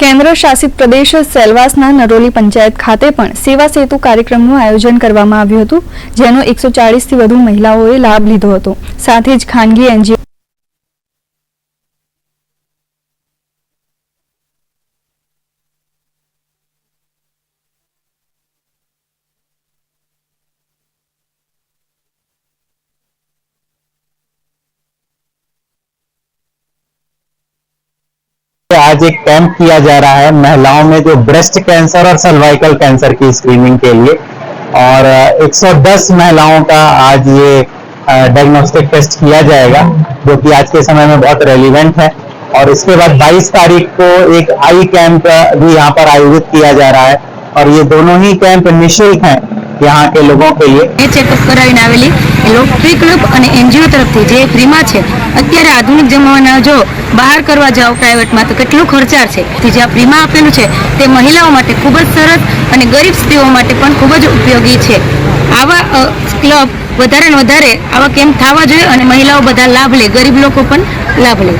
કેન્દ્ર શાસિત પ્રદેશ સેલવાસના નરોલી પંચાયત ખાતે પણ સેવા સેતુ કાર્યક્રમનું આયોજન કરવામાં આવ્યું હતું, જેનો એકસો ચાળીસથી વધુ મહિલાઓએ લાભ લીધો હતો. સાથે જ ખાનગી એનજીઓ आज एक कैंप किया जा रहा है महिलाओं में जो ब्रेस्ट कैंसर और सर्वाइकल कैंसर की स्क्रीनिंग के लिए। और अ, 110 महिलाओं का आज ये डायग्नोस्टिक टेस्ट किया जाएगा जो कि आज के समय में बहुत रेलिवेंट है। और इसके बाद 22 तारीख को एक आई कैंप भी यहाँ पर आयोजित किया जा रहा है। और ये दोनों ही कैंप निःशुल्क हैं। ત્યાં એ લોકો કે એ ચેકઅપ કરાવીને આવેલી એ ક્લબ અને એનજીઓ તરફથી જે ફ્રીમાં છે, અત્યારે આધુનિક જમાના જો બહાર કરવા જાઓ પ્રાઇવેટમાં તો કેટલું ખર્ચાર છે. તે જે આ ફ્રીમાં આપેલું છે, તે મહિલાઓ માટે ખૂબ જ સરસ અને ગરીબ સ્ત્રીઓ માટે પણ ખૂબ જ ઉપયોગી છે. આવા ક્લબ વધારે ને વધારે આવા કેમ્પ થવા જોઈએ અને મહિલાઓ બધા લાભ લે, ગરીબ લોકો પણ લાભ લે.